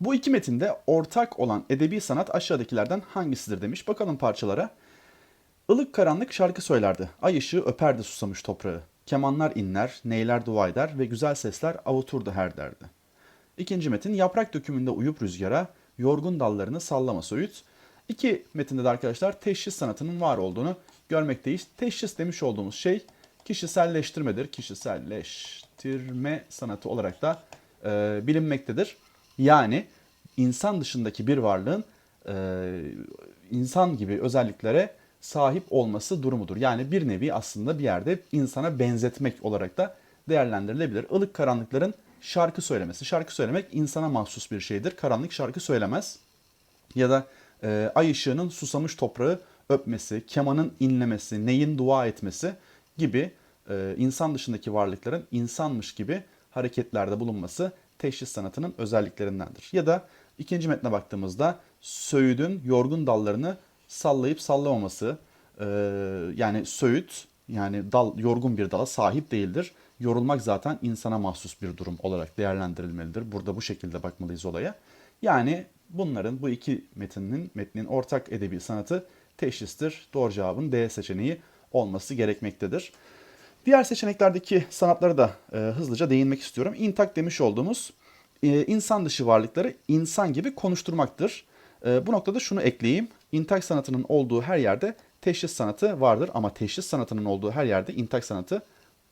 Bu iki metinde ortak olan edebi sanat aşağıdakilerden hangisidir demiş. Bakalım parçalara. Ilık karanlık şarkı söylerdi. Ay ışığı öperdi susamış toprağı. Kemanlar inler, neyler dua eder ve güzel sesler avuturdu her derdi. İkinci metin yaprak dökümünde uyup rüzgara, yorgun dallarını sallama söğüt. İki metinde de arkadaşlar teşhis sanatının var olduğunu görmekteyiz. Teşhis demiş olduğumuz şey kişiselleştirmedir. Kişiselleştirme sanatı olarak da e, bilinmektedir. Yani insan dışındaki bir varlığın e, insan gibi özelliklere sahip olması durumudur. Yani bir nevi aslında bir yerde insana benzetmek olarak da değerlendirilebilir. Ilık karanlıkların şarkı söylemesi. Şarkı söylemek insana mahsus bir şeydir. Karanlık şarkı söylemez. Ya da e, ay ışığının susamış toprağı öpmesi, kemanın inlemesi, neyin dua etmesi gibi e, insan dışındaki varlıkların insanmış gibi hareketlerde bulunması teşhis sanatının özelliklerindendir. Ya da ikinci metne baktığımızda söğüdün yorgun dallarını sallayıp sallamaması, e, yani söğüt yani dal yorgun bir dala sahip değildir. Yorulmak zaten insana mahsus bir durum olarak değerlendirilmelidir. Burada bu şekilde bakmalıyız olaya. Yani bunların bu iki metnin metnin ortak edebi sanatı teşhistir. Doğru cevabın D seçeneği olması gerekmektedir. Diğer seçeneklerdeki sanatlara da e, hızlıca değinmek istiyorum. İntak demiş olduğumuz e, insan dışı varlıkları insan gibi konuşturmaktır. E, bu noktada şunu ekleyeyim. İntak sanatının olduğu her yerde teşhis sanatı vardır ama teşhis sanatının olduğu her yerde intak sanatı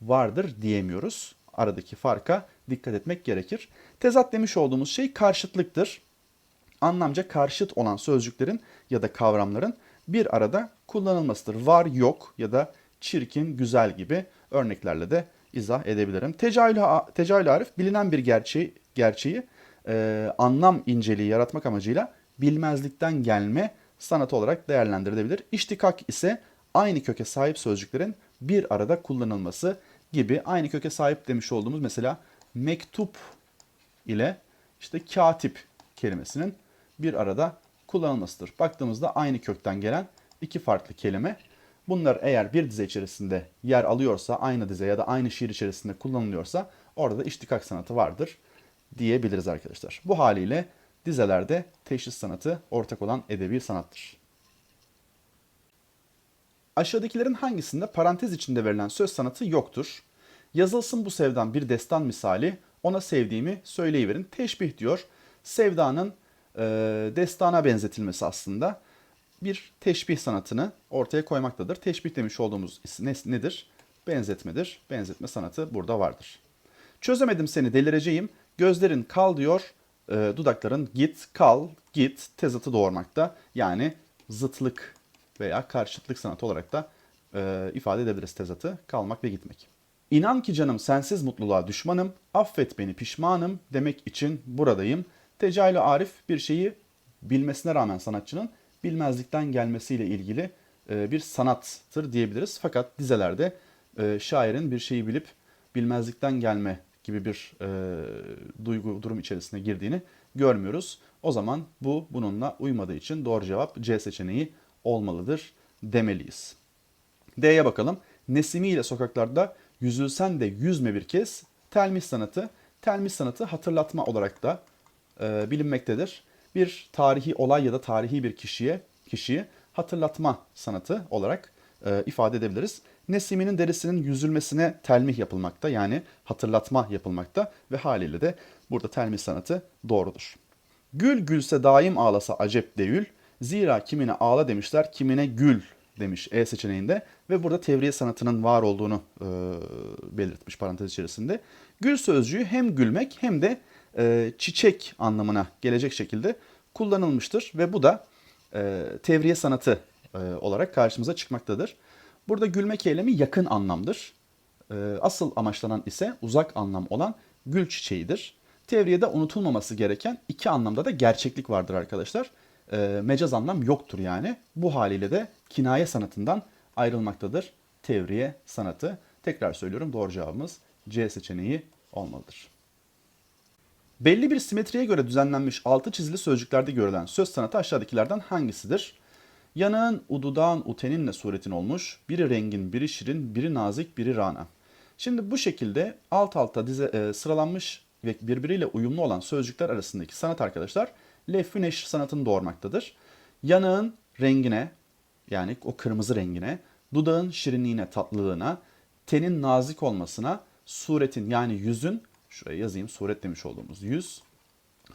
vardır diyemiyoruz. Aradaki farka dikkat etmek gerekir. Tezat demiş olduğumuz şey karşıtlıktır. Anlamca karşıt olan sözcüklerin ya da kavramların bir arada kullanılmasıdır. Var, yok ya da çirkin, güzel gibi örneklerle de izah edebilirim. Tecahül, tecahül arif bilinen bir gerçeği, gerçeği e, anlam inceliği yaratmak amacıyla bilmezlikten gelme sanatı olarak değerlendirilebilir. İştikak ise aynı köke sahip sözcüklerin bir arada kullanılması gibi aynı köke sahip demiş olduğumuz mesela mektup ile işte katip kelimesinin bir arada kullanılmasıdır. Baktığımızda aynı kökten gelen iki farklı kelime. Bunlar eğer bir dize içerisinde yer alıyorsa, aynı dize ya da aynı şiir içerisinde kullanılıyorsa orada da iştikak sanatı vardır diyebiliriz arkadaşlar. Bu haliyle dizelerde teşhis sanatı ortak olan edebi sanattır. Aşağıdakilerin hangisinde parantez içinde verilen söz sanatı yoktur? Yazılsın bu sevdan bir destan misali, ona sevdiğimi söyleyiverin. Teşbih diyor. Sevdanın e, destana benzetilmesi aslında bir teşbih sanatını ortaya koymaktadır. Teşbih demiş olduğumuz ne, nedir? Benzetmedir. Benzetme sanatı burada vardır. Çözemedim seni delireceğim. Gözlerin kal diyor. E, dudakların git, kal, git tezatı doğurmakta. Yani zıtlık veya karşıtlık sanatı olarak da e, ifade edebiliriz tezatı. Kalmak ve gitmek. İnan ki canım sensiz mutluluğa düşmanım, affet beni pişmanım demek için buradayım. Tecahülü Arif bir şeyi bilmesine rağmen sanatçının bilmezlikten gelmesiyle ilgili e, bir sanattır diyebiliriz. Fakat dizelerde e, şairin bir şeyi bilip bilmezlikten gelme gibi bir e, duygu durum içerisine girdiğini görmüyoruz. O zaman bu bununla uymadığı için doğru cevap C seçeneği olmalıdır demeliyiz. D'ye bakalım. Nesimi ile sokaklarda yüzülsen de yüzme bir kez telmis sanatı. Telmis sanatı hatırlatma olarak da e, bilinmektedir. Bir tarihi olay ya da tarihi bir kişiye kişiyi hatırlatma sanatı olarak e, ifade edebiliriz. Nesimi'nin derisinin yüzülmesine telmih yapılmakta yani hatırlatma yapılmakta ve haliyle de burada telmih sanatı doğrudur. Gül gülse daim ağlasa acep deyül. Zira kimine ağla demişler, kimine gül demiş E seçeneğinde ve burada tevriye sanatının var olduğunu e, belirtmiş parantez içerisinde. Gül sözcüğü hem gülmek hem de e, çiçek anlamına gelecek şekilde kullanılmıştır ve bu da e, tevriye sanatı e, olarak karşımıza çıkmaktadır. Burada gülmek eylemi yakın anlamdır. E, asıl amaçlanan ise uzak anlam olan gül çiçeğidir. Tevriyede unutulmaması gereken iki anlamda da gerçeklik vardır arkadaşlar. E, mecaz anlam yoktur yani. Bu haliyle de kinaye sanatından ayrılmaktadır tevriye sanatı. Tekrar söylüyorum doğru cevabımız C seçeneği olmalıdır. Belli bir simetriye göre düzenlenmiş altı çizili sözcüklerde görülen söz sanatı aşağıdakilerden hangisidir? Yanağın ududağın uteninle suretin olmuş, biri rengin, biri şirin, biri nazik, biri rana. Şimdi bu şekilde alt alta dize, e, sıralanmış ve birbiriyle uyumlu olan sözcükler arasındaki sanat arkadaşlar lef neşr sanatını doğurmaktadır. Yanağın rengine yani o kırmızı rengine, dudağın şirinliğine, tatlılığına, tenin nazik olmasına, suretin yani yüzün, şuraya yazayım suret demiş olduğumuz yüz,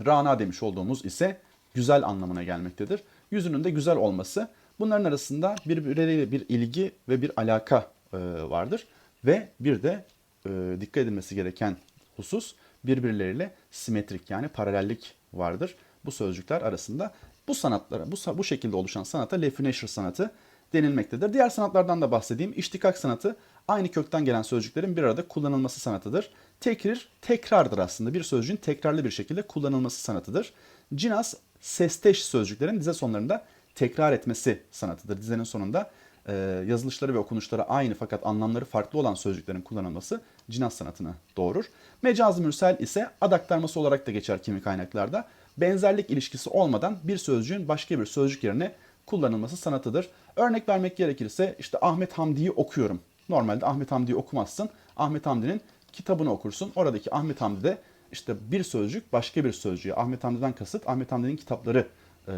rana demiş olduğumuz ise güzel anlamına gelmektedir. Yüzünün de güzel olması bunların arasında birbirleriyle bir ilgi ve bir alaka e, vardır. Ve bir de e, dikkat edilmesi gereken husus birbirleriyle simetrik yani paralellik vardır bu sözcükler arasında. Bu sanatlara, bu, bu şekilde oluşan sanata Lefü sanatı denilmektedir. Diğer sanatlardan da bahsedeyim. İştikak sanatı aynı kökten gelen sözcüklerin bir arada kullanılması sanatıdır. Tekrir, tekrardır aslında. Bir sözcüğün tekrarlı bir şekilde kullanılması sanatıdır. Cinas, sesteş sözcüklerin dize sonlarında tekrar etmesi sanatıdır. Dizenin sonunda e, yazılışları ve okunuşları aynı fakat anlamları farklı olan sözcüklerin kullanılması cinas sanatını doğurur. Mecaz mürsel ise ad aktarması olarak da geçer kimi kaynaklarda. Benzerlik ilişkisi olmadan bir sözcüğün başka bir sözcük yerine kullanılması sanatıdır. Örnek vermek gerekirse işte Ahmet Hamdi'yi okuyorum. Normalde Ahmet Hamdi'yi okumazsın. Ahmet Hamdi'nin kitabını okursun. Oradaki Ahmet Hamdi'de işte bir sözcük başka bir sözcüğü. Ahmet Hamdi'den kasıt Ahmet Hamdi'nin kitapları e,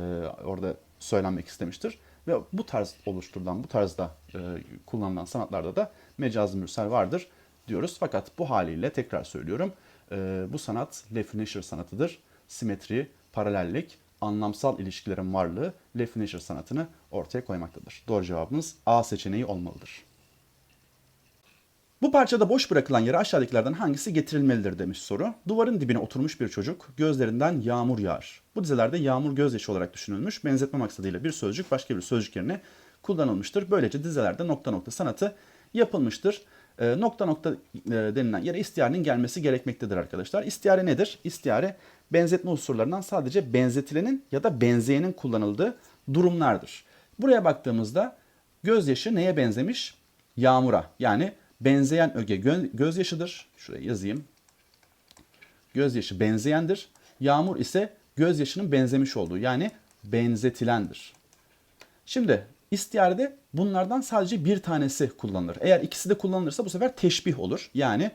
orada söylenmek istemiştir. Ve bu tarz oluşturulan, bu tarzda e, kullanılan sanatlarda da mecaz mürsel vardır diyoruz. Fakat bu haliyle tekrar söylüyorum e, bu sanat lef neşir sanatıdır. Simetri, paralellik, anlamsal ilişkilerin varlığı lef neşir sanatını ortaya koymaktadır. Doğru cevabımız A seçeneği olmalıdır. Bu parçada boş bırakılan yere aşağıdakilerden hangisi getirilmelidir demiş soru. Duvarın dibine oturmuş bir çocuk, gözlerinden yağmur yağar. Bu dizelerde yağmur gözyaşı olarak düşünülmüş, benzetme maksadıyla bir sözcük başka bir sözcük yerine kullanılmıştır. Böylece dizelerde nokta nokta sanatı yapılmıştır. E, nokta nokta e, denilen yere istiarenin gelmesi gerekmektedir arkadaşlar. İstiare nedir? İstiare benzetme unsurlarından sadece benzetilenin ya da benzeyenin kullanıldığı durumlardır. Buraya baktığımızda gözyaşı neye benzemiş? Yağmura. Yani benzeyen öge gö- gözyaşıdır. Şuraya yazayım. Gözyaşı benzeyendir. Yağmur ise gözyaşının benzemiş olduğu yani benzetilendir. Şimdi istiyarede bunlardan sadece bir tanesi kullanılır. Eğer ikisi de kullanılırsa bu sefer teşbih olur. Yani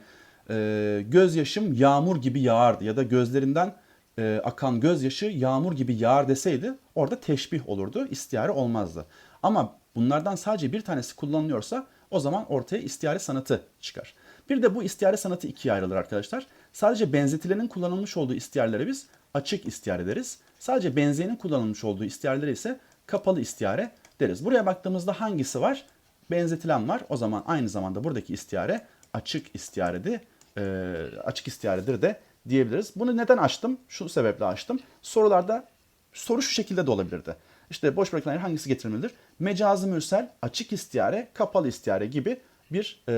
e, gözyaşım yağmur gibi yağardı ya da gözlerinden e, akan gözyaşı yağmur gibi yağar deseydi orada teşbih olurdu. İstiyare olmazdı. Ama bunlardan sadece bir tanesi kullanılıyorsa o zaman ortaya istiyare sanatı çıkar. Bir de bu istiyare sanatı ikiye ayrılır arkadaşlar. Sadece benzetilenin kullanılmış olduğu istiyarelere biz açık istiyare deriz. Sadece benzeyenin kullanılmış olduğu istiyarelere ise kapalı istiyare deriz. Buraya baktığımızda hangisi var? Benzetilen var. O zaman aynı zamanda buradaki istiyare açık istiyaredi, e, açık istiyaredir de diyebiliriz. Bunu neden açtım? Şu sebeple açtım. Sorularda soru şu şekilde de olabilirdi. İşte boş bırakılan yer hangisi getirilmelidir? Mecazı mürsel, açık istiyare, kapalı istiyare gibi bir e,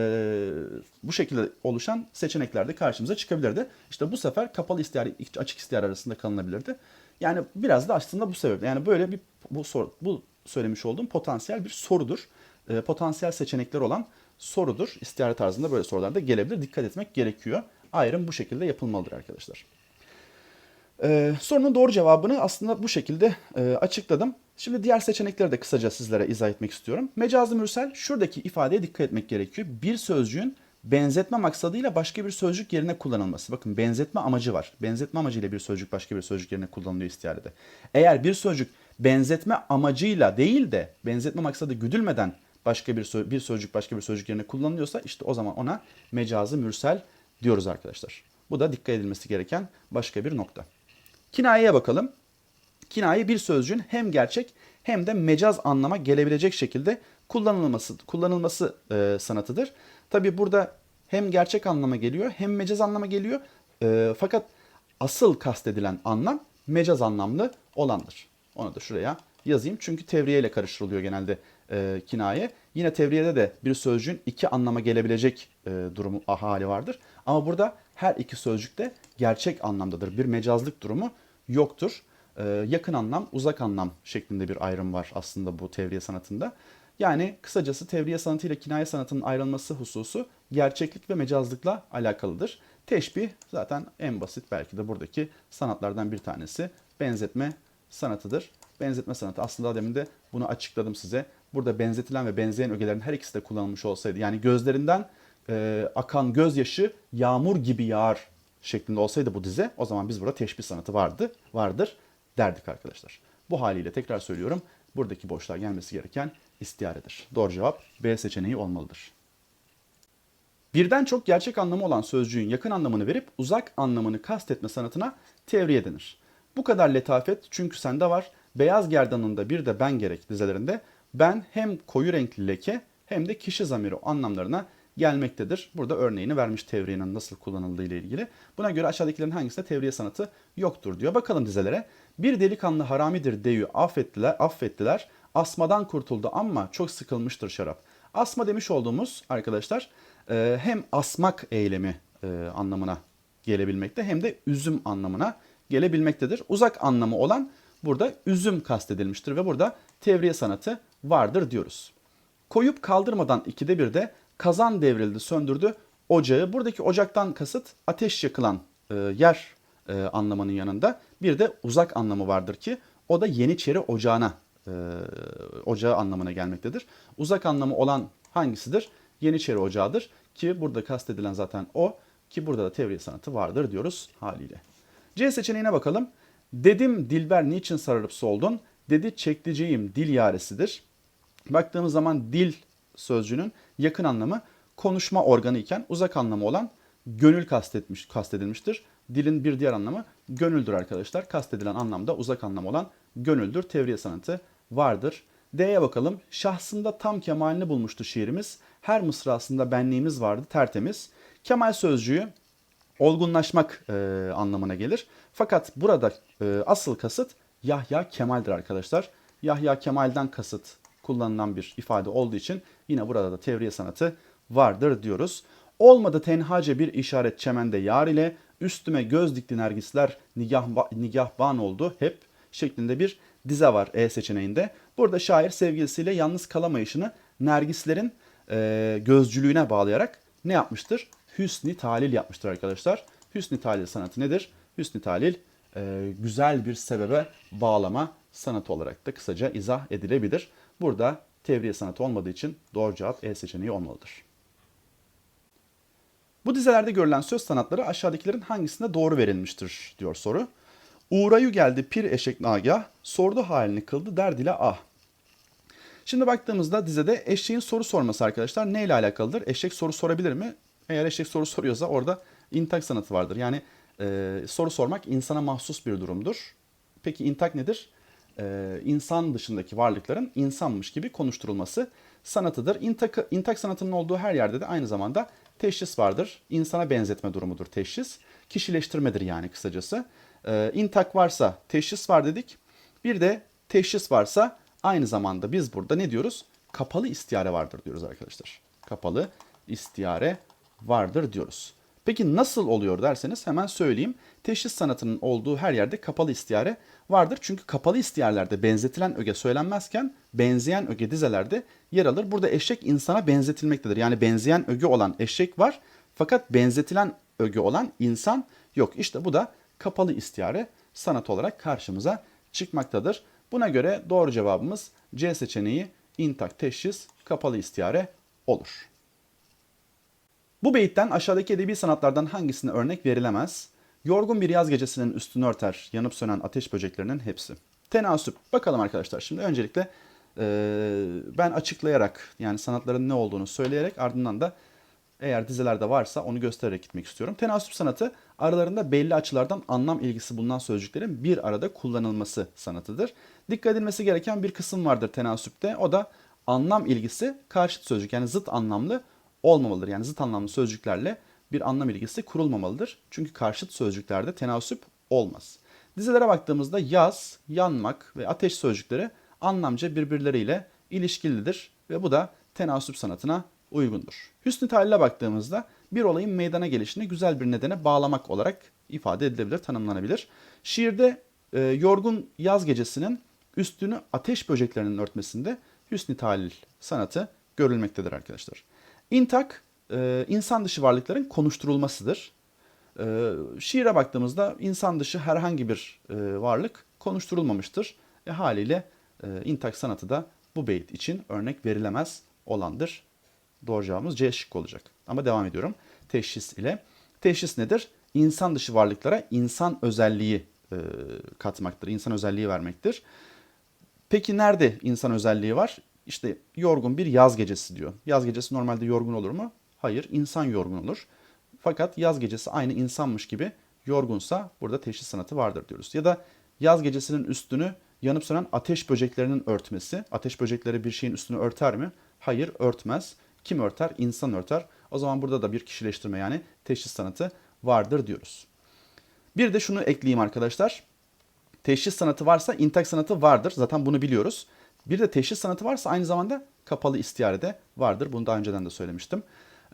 bu şekilde oluşan seçenekler de karşımıza çıkabilirdi. İşte bu sefer kapalı istiyare, açık istiyare arasında kalınabilirdi. Yani biraz da aslında bu sebeple. Yani böyle bir bu soru, bu söylemiş olduğum potansiyel bir sorudur. E, potansiyel seçenekler olan sorudur. İstiyare tarzında böyle sorular da gelebilir. Dikkat etmek gerekiyor. Ayrım bu şekilde yapılmalıdır arkadaşlar. Ee, sorunun doğru cevabını aslında bu şekilde e, açıkladım. Şimdi diğer seçenekleri de kısaca sizlere izah etmek istiyorum. Mecazlı mürsel şuradaki ifadeye dikkat etmek gerekiyor. Bir sözcüğün benzetme maksadıyla başka bir sözcük yerine kullanılması. Bakın benzetme amacı var. Benzetme amacıyla bir sözcük başka bir sözcük yerine kullanılıyor istiyarede. Eğer bir sözcük benzetme amacıyla değil de benzetme maksadı güdülmeden başka bir, sö- bir sözcük başka bir sözcük yerine kullanılıyorsa işte o zaman ona mecazı mürsel diyoruz arkadaşlar. Bu da dikkat edilmesi gereken başka bir nokta. Kinayeye bakalım. Kinaye bir sözcüğün hem gerçek hem de mecaz anlama gelebilecek şekilde kullanılması kullanılması e, sanatıdır. Tabi burada hem gerçek anlama geliyor hem mecaz anlama geliyor. E, fakat asıl kastedilen anlam mecaz anlamlı olandır. Onu da şuraya yazayım. Çünkü tevriye ile karıştırılıyor genelde e, kinaye. Yine tevriyede de bir sözcüğün iki anlama gelebilecek e, durumu hali vardır. Ama burada her iki sözcük de gerçek anlamdadır. Bir mecazlık durumu yoktur. E, yakın anlam, uzak anlam şeklinde bir ayrım var aslında bu tevriye sanatında. Yani kısacası tevriye sanatı ile kinaye sanatının ayrılması hususu gerçeklik ve mecazlıkla alakalıdır. Teşbih zaten en basit belki de buradaki sanatlardan bir tanesi. Benzetme sanatıdır. Benzetme sanatı aslında demin de bunu açıkladım size. Burada benzetilen ve benzeyen ögelerin her ikisi de kullanılmış olsaydı yani gözlerinden e, akan gözyaşı yağmur gibi yağar şeklinde olsaydı bu dize o zaman biz burada teşbih sanatı vardı, vardır derdik arkadaşlar. Bu haliyle tekrar söylüyorum. Buradaki boşluğa gelmesi gereken istiaredir. Doğru cevap B seçeneği olmalıdır. Birden çok gerçek anlamı olan sözcüğün yakın anlamını verip uzak anlamını kastetme sanatına tevriye denir. Bu kadar letafet çünkü sende var. Beyaz gerdanında bir de ben gerek dizelerinde ben hem koyu renkli leke hem de kişi zamiri anlamlarına gelmektedir. Burada örneğini vermiş tevriyenin nasıl kullanıldığı ile ilgili. Buna göre aşağıdakilerin hangisinde tevriye sanatı yoktur diyor. Bakalım dizelere. Bir delikanlı haramidir deyü affettiler, affettiler. Asmadan kurtuldu ama çok sıkılmıştır şarap. Asma demiş olduğumuz arkadaşlar e, hem asmak eylemi e, anlamına gelebilmekte hem de üzüm anlamına gelebilmektedir. Uzak anlamı olan burada üzüm kastedilmiştir ve burada tevriye sanatı vardır diyoruz. Koyup kaldırmadan ikide bir de kazan devrildi söndürdü ocağı. Buradaki ocaktan kasıt ateş yakılan e, yer e, anlamının yanında bir de uzak anlamı vardır ki o da Yeniçeri ocağına e, ocağı anlamına gelmektedir. Uzak anlamı olan hangisidir? Yeniçeri ocağıdır ki burada kastedilen zaten o ki burada da tevriye sanatı vardır diyoruz haliyle. C seçeneğine bakalım. Dedim Dilber niçin sararıp soldun? Dedi çekticeyim dil yaresidir. Baktığımız zaman dil sözcüğünün yakın anlamı konuşma organı iken uzak anlamı olan gönül kastetmiş, kastedilmiştir. Dilin bir diğer anlamı gönüldür arkadaşlar. Kastedilen anlamda uzak anlamı olan gönüldür. Tevriye sanatı vardır. D'ye bakalım. Şahsında tam kemalini bulmuştu şiirimiz. Her mısrasında benliğimiz vardı tertemiz. Kemal sözcüğü olgunlaşmak e, anlamına gelir. Fakat burada e, asıl kasıt Yahya Kemal'dir arkadaşlar. Yahya Kemal'den kasıt kullanılan bir ifade olduğu için yine burada da tevriye sanatı vardır diyoruz. Olmadı tenhace bir işaret çemende yar ile üstüme göz dikti nergisler nigah, nigahban oldu hep şeklinde bir dize var E seçeneğinde. Burada şair sevgilisiyle yalnız kalamayışını nergislerin e, gözcülüğüne bağlayarak ne yapmıştır? Hüsni talil yapmıştır arkadaşlar. Hüsni talil sanatı nedir? Hüsni talil e, güzel bir sebebe bağlama sanatı olarak da kısaca izah edilebilir. Burada tevriye sanatı olmadığı için doğru cevap E seçeneği olmalıdır. Bu dizelerde görülen söz sanatları aşağıdakilerin hangisinde doğru verilmiştir diyor soru. Uğrayı geldi pir eşek nagah, sordu halini kıldı derdile ah. Şimdi baktığımızda dizede eşeğin soru sorması arkadaşlar neyle alakalıdır? Eşek soru sorabilir mi? Eğer eşek soru soruyorsa orada intak sanatı vardır. Yani e, soru sormak insana mahsus bir durumdur. Peki intak nedir? E, insan dışındaki varlıkların insanmış gibi konuşturulması sanatıdır. İntak, intak sanatının olduğu her yerde de aynı zamanda teşhis vardır. İnsana benzetme durumudur teşhis. Kişileştirmedir yani kısacası. E, intak varsa teşhis var dedik. Bir de teşhis varsa aynı zamanda biz burada ne diyoruz? Kapalı istiyare vardır diyoruz arkadaşlar. Kapalı istiyare vardır diyoruz. Peki nasıl oluyor derseniz hemen söyleyeyim. Teşhis sanatının olduğu her yerde kapalı istiyare vardır. Çünkü kapalı istiyarelerde benzetilen öge söylenmezken benzeyen öge dizelerde yer alır. Burada eşek insana benzetilmektedir. Yani benzeyen öge olan eşek var fakat benzetilen öge olan insan yok. İşte bu da kapalı istiyare sanat olarak karşımıza çıkmaktadır. Buna göre doğru cevabımız C seçeneği intak teşhis kapalı istiyare olur. Bu beyitten aşağıdaki edebi sanatlardan hangisine örnek verilemez? Yorgun bir yaz gecesinin üstünü örter, yanıp sönen ateş böceklerinin hepsi. Tenasüp. Bakalım arkadaşlar şimdi öncelikle ben açıklayarak yani sanatların ne olduğunu söyleyerek ardından da eğer dizelerde varsa onu göstererek gitmek istiyorum. Tenasüp sanatı aralarında belli açılardan anlam ilgisi bulunan sözcüklerin bir arada kullanılması sanatıdır. Dikkat edilmesi gereken bir kısım vardır tenasüpte. O da anlam ilgisi karşıt sözcük yani zıt anlamlı olmamalıdır. Yani zıt anlamlı sözcüklerle bir anlam ilgisi kurulmamalıdır. Çünkü karşıt sözcüklerde tenasüp olmaz. Dizelere baktığımızda yaz, yanmak ve ateş sözcükleri anlamca birbirleriyle ilişkilidir ve bu da tenasüp sanatına uygundur. Hüsnü Talil'e baktığımızda bir olayın meydana gelişini güzel bir nedene bağlamak olarak ifade edilebilir, tanımlanabilir. Şiirde e, yorgun yaz gecesinin üstünü ateş böceklerinin örtmesinde Hüsnü Talil sanatı görülmektedir arkadaşlar. İntak, e, insan dışı varlıkların konuşturulmasıdır. E, şiire baktığımızda insan dışı herhangi bir e, varlık konuşturulmamıştır. E, haliyle intak sanatı da bu beyit için örnek verilemez olandır. Doğru cevabımız C şıkkı olacak. Ama devam ediyorum. Teşhis ile. Teşhis nedir? insan dışı varlıklara insan özelliği katmaktır. İnsan özelliği vermektir. Peki nerede insan özelliği var? İşte yorgun bir yaz gecesi diyor. Yaz gecesi normalde yorgun olur mu? Hayır, insan yorgun olur. Fakat yaz gecesi aynı insanmış gibi yorgunsa burada teşhis sanatı vardır diyoruz. Ya da yaz gecesinin üstünü yanıp sönen ateş böceklerinin örtmesi. Ateş böcekleri bir şeyin üstünü örter mi? Hayır, örtmez. Kim örter? İnsan örter. O zaman burada da bir kişileştirme yani teşhis sanatı vardır diyoruz. Bir de şunu ekleyeyim arkadaşlar. Teşhis sanatı varsa intak sanatı vardır. Zaten bunu biliyoruz. Bir de teşhis sanatı varsa aynı zamanda kapalı istiyare de vardır. Bunu daha önceden de söylemiştim.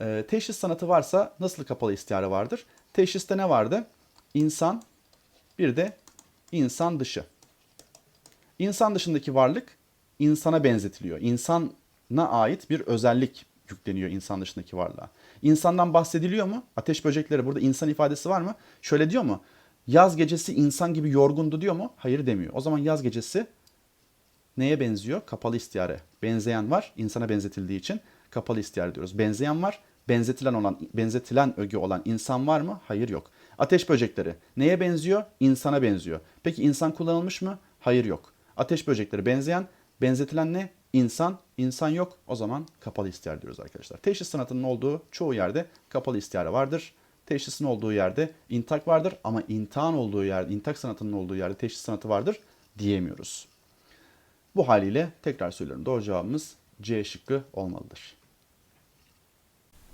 Ee, teşhis sanatı varsa nasıl kapalı istiyare vardır? Teşhiste ne vardı? İnsan, bir de insan dışı. İnsan dışındaki varlık insana benzetiliyor. İnsana ait bir özellik yükleniyor insan dışındaki varlığa. İnsandan bahsediliyor mu? Ateş böcekleri burada insan ifadesi var mı? Şöyle diyor mu? Yaz gecesi insan gibi yorgundu diyor mu? Hayır demiyor. O zaman yaz gecesi neye benziyor? Kapalı istiyare. Benzeyen var. insana benzetildiği için kapalı istiyare diyoruz. Benzeyen var. Benzetilen olan benzetilen öge olan insan var mı? Hayır yok. Ateş böcekleri neye benziyor? İnsana benziyor. Peki insan kullanılmış mı? Hayır yok. Ateş böcekleri benzeyen, benzetilen ne? İnsan, insan yok. O zaman kapalı istiyare diyoruz arkadaşlar. Teşhis sanatının olduğu çoğu yerde kapalı istiyare vardır. Teşhisin olduğu yerde intak vardır ama intağın olduğu yerde, intak sanatının olduğu yerde teşhis sanatı vardır diyemiyoruz. Bu haliyle tekrar söylüyorum. Doğru cevabımız C şıkkı olmalıdır.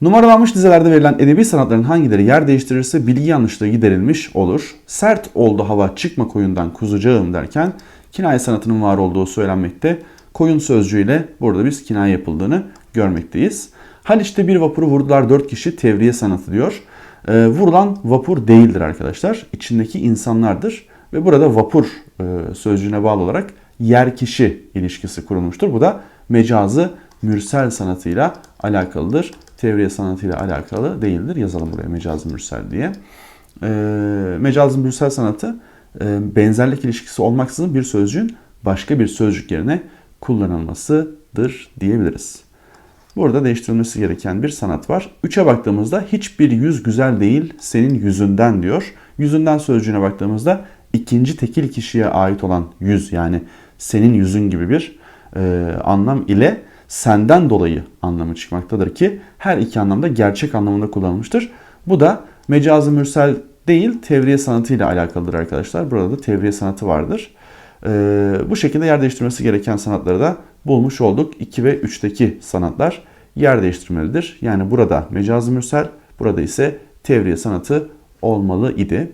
Numaralanmış dizelerde verilen edebi sanatların hangileri yer değiştirirse bilgi yanlışlığı giderilmiş olur. Sert oldu hava çıkma koyundan kuzucağım derken kinaye sanatının var olduğu söylenmekte. Koyun sözcüğüyle burada biz kinaye yapıldığını görmekteyiz. Haliç'te bir vapuru vurdular dört kişi tevriye sanatı diyor. E, vurulan vapur değildir arkadaşlar. İçindeki insanlardır. Ve burada vapur e, sözcüğüne bağlı olarak yer kişi ilişkisi kurulmuştur. Bu da mecazı mürsel sanatıyla alakalıdır. Tevriye sanatıyla alakalı değildir. Yazalım buraya mecazı mürsel diye. E, mecazı mürsel sanatı e, benzerlik ilişkisi olmaksızın bir sözcüğün başka bir sözcük yerine kullanılmasıdır diyebiliriz. Burada değiştirilmesi gereken bir sanat var. 3'e baktığımızda hiçbir yüz güzel değil senin yüzünden diyor. Yüzünden sözcüğüne baktığımızda ikinci tekil kişiye ait olan yüz yani senin yüzün gibi bir e, anlam ile senden dolayı anlamı çıkmaktadır ki her iki anlamda gerçek anlamında kullanılmıştır. Bu da mecazı mürsel değil tevriye sanatıyla alakalıdır arkadaşlar. Burada da tevriye sanatı vardır. Ee, bu şekilde yer değiştirmesi gereken sanatları da bulmuş olduk. 2 ve 3'teki sanatlar yer değiştirmelidir. Yani burada mecazı mürsel, burada ise tevriye sanatı olmalı idi.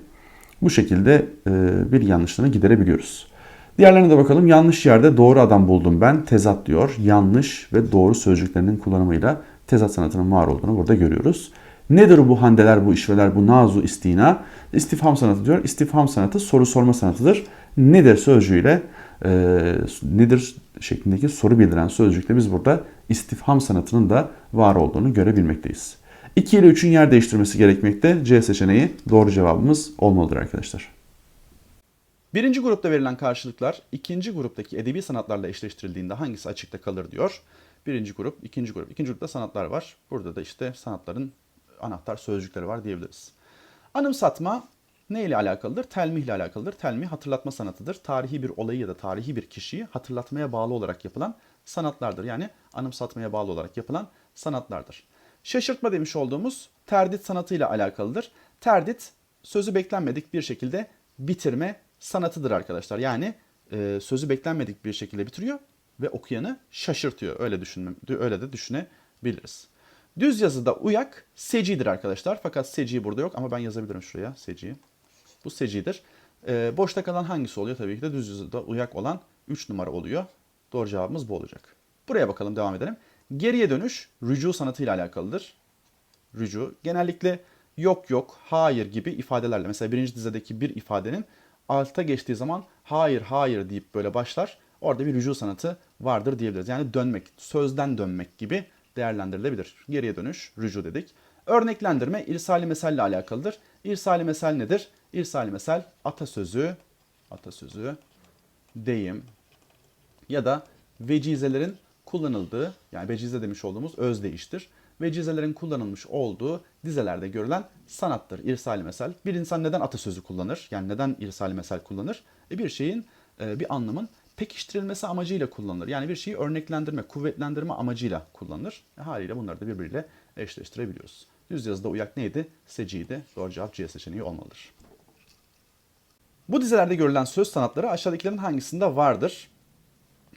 Bu şekilde e, bir yanlışlığını giderebiliyoruz. Diğerlerine de bakalım. Yanlış yerde doğru adam buldum ben. Tezat diyor. Yanlış ve doğru sözcüklerinin kullanımıyla tezat sanatının var olduğunu burada görüyoruz. Nedir bu handeler, bu işveler, bu nazu istina? İstifham sanatı diyor. İstifham sanatı soru sorma sanatıdır. Nedir sözcüğüyle e, nedir şeklindeki soru bildiren sözcükle biz burada istifham sanatının da var olduğunu görebilmekteyiz. 2 ile 3'ün yer değiştirmesi gerekmekte. C seçeneği doğru cevabımız olmalıdır arkadaşlar. Birinci grupta verilen karşılıklar ikinci gruptaki edebi sanatlarla eşleştirildiğinde hangisi açıkta kalır diyor. Birinci grup, ikinci grup. İkinci grupta sanatlar var. Burada da işte sanatların anahtar sözcükleri var diyebiliriz. Anımsatma ne ile alakalıdır? Telmih ile alakalıdır. Telmih hatırlatma sanatıdır. Tarihi bir olayı ya da tarihi bir kişiyi hatırlatmaya bağlı olarak yapılan sanatlardır. Yani anımsatmaya bağlı olarak yapılan sanatlardır. Şaşırtma demiş olduğumuz terdit sanatıyla alakalıdır. Terdit sözü beklenmedik bir şekilde bitirme sanatıdır arkadaşlar. Yani e, sözü beklenmedik bir şekilde bitiriyor ve okuyanı şaşırtıyor. Öyle düşünme, öyle de düşünebiliriz. Düz yazıda uyak secidir arkadaşlar. Fakat seci burada yok ama ben yazabilirim şuraya seciyi. Bu secidir. E, boşta kalan hangisi oluyor? Tabii ki de düz yazıda uyak olan 3 numara oluyor. Doğru cevabımız bu olacak. Buraya bakalım devam edelim. Geriye dönüş rücu sanatıyla alakalıdır. Rücu genellikle yok yok, hayır gibi ifadelerle. Mesela birinci dizedeki bir ifadenin alta geçtiği zaman hayır hayır deyip böyle başlar. Orada bir rücu sanatı vardır diyebiliriz. Yani dönmek, sözden dönmek gibi değerlendirilebilir. Geriye dönüş, rücu dedik. Örneklendirme irsali mesel ile alakalıdır. İrsali mesel nedir? İrsali mesel atasözü, atasözü, deyim ya da vecizelerin kullanıldığı yani vecize demiş olduğumuz özdeyiştir. Vecizelerin kullanılmış olduğu dizelerde görülen sanattır. İrsali mesel. Bir insan neden atasözü kullanır? Yani neden irsali mesel kullanır? E bir şeyin, e, bir anlamın pekiştirilmesi amacıyla kullanılır. Yani bir şeyi örneklendirme, kuvvetlendirme amacıyla kullanılır. E haliyle bunları da birbiriyle eşleştirebiliyoruz. Düz yazıda uyak neydi? Seciydi. Doğru cevap C seçeneği olmalıdır. Bu dizelerde görülen söz sanatları aşağıdakilerin hangisinde vardır?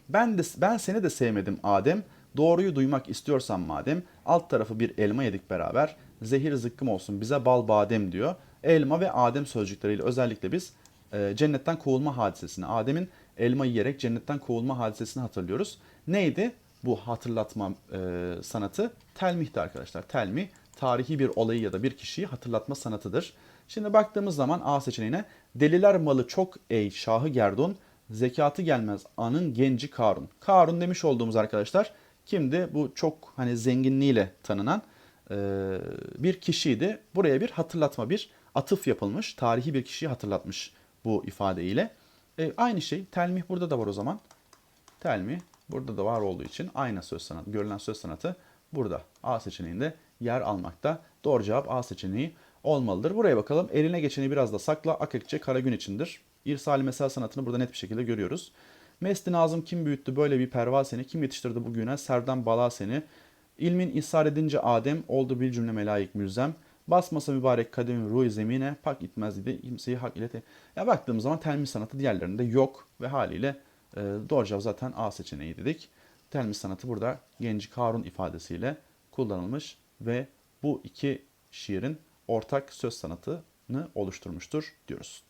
Ben de ben seni de sevmedim Adem. Doğruyu duymak istiyorsan madem alt tarafı bir elma yedik beraber. Zehir zıkkım olsun bize bal badem diyor. Elma ve Adem sözcükleriyle özellikle biz e, cennetten kovulma hadisesini, Adem'in elma yiyerek cennetten kovulma hadisesini hatırlıyoruz. Neydi bu hatırlatma e, sanatı? Telmihti arkadaşlar. Telmih tarihi bir olayı ya da bir kişiyi hatırlatma sanatıdır. Şimdi baktığımız zaman A seçeneğine deliler malı çok ey şahı gerdun zekatı gelmez anın genci Karun. Karun demiş olduğumuz arkadaşlar kimdi? Bu çok hani zenginliğiyle tanınan e, bir kişiydi. Buraya bir hatırlatma, bir atıf yapılmış. Tarihi bir kişiyi hatırlatmış bu ifadeyle. E, aynı şey telmih burada da var o zaman. Telmih burada da var olduğu için aynı söz sanatı, görülen söz sanatı burada A seçeneğinde yer almakta. Doğru cevap A seçeneği olmalıdır. Buraya bakalım. Eline geçeni biraz da sakla. Ak ekçe kara gün içindir. İrsali mesel sanatını burada net bir şekilde görüyoruz. Mesli Nazım kim büyüttü böyle bir perva seni, kim yetiştirdi bugüne serden bala seni. İlmin ishar edince Adem, oldu bir cümle melayik mürzem. Basmasa mübarek kademin ruhi zemine, pak itmez dedi kimseyi hak ile te- Ya baktığımız zaman telmis sanatı diğerlerinde yok ve haliyle e, doğru zaten A seçeneği dedik. Telmis sanatı burada genci Karun ifadesiyle kullanılmış ve bu iki şiirin ortak söz sanatını oluşturmuştur diyoruz.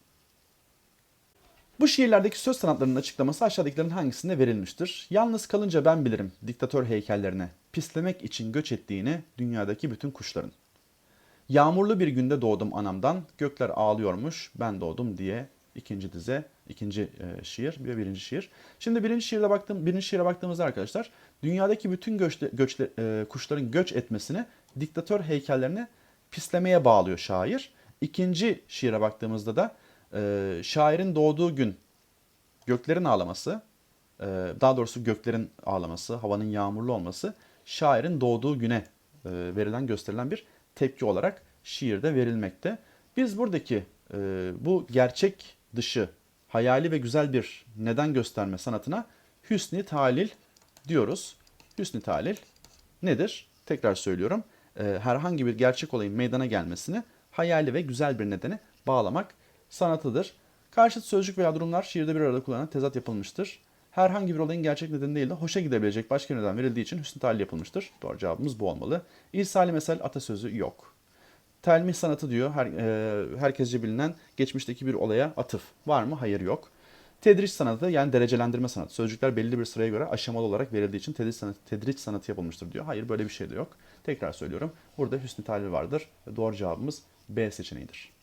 Bu şiirlerdeki söz sanatlarının açıklaması aşağıdakilerin hangisinde verilmiştir? Yalnız kalınca ben bilirim diktatör heykellerine pislemek için göç ettiğini dünyadaki bütün kuşların. Yağmurlu bir günde doğdum anamdan, gökler ağlıyormuş, ben doğdum diye ikinci dize, ikinci e, şiir ve birinci şiir. Şimdi birinci şiirde baktığım, birinci şiire baktığımızda arkadaşlar, dünyadaki bütün göçle, göçle, e, kuşların göç etmesini diktatör heykellerine pislemeye bağlıyor şair. İkinci şiire baktığımızda da e, şairin doğduğu gün göklerin ağlaması, e, daha doğrusu göklerin ağlaması, havanın yağmurlu olması şairin doğduğu güne e, verilen gösterilen bir tepki olarak şiirde verilmekte. Biz buradaki e, bu gerçek dışı hayali ve güzel bir neden gösterme sanatına hüsni talil diyoruz. Hüsni talil nedir? Tekrar söylüyorum. E, herhangi bir gerçek olayın meydana gelmesini hayali ve güzel bir nedene bağlamak sanatıdır. Karşıt sözcük veya durumlar şiirde bir arada kullanılan tezat yapılmıştır. Herhangi bir olayın gerçek nedeni değil de hoşa gidebilecek başka neden verildiği için hüsnü talil yapılmıştır. Doğru cevabımız bu olmalı. İrsali mesel atasözü yok. Telmih sanatı diyor her, e, herkesce bilinen geçmişteki bir olaya atıf. Var mı? Hayır yok. Tedriç sanatı yani derecelendirme sanatı. Sözcükler belli bir sıraya göre aşamalı olarak verildiği için tedriç sanatı, tedriç sanatı yapılmıştır diyor. Hayır böyle bir şey de yok. Tekrar söylüyorum. Burada hüsnü talil vardır. Doğru cevabımız B seçeneğidir.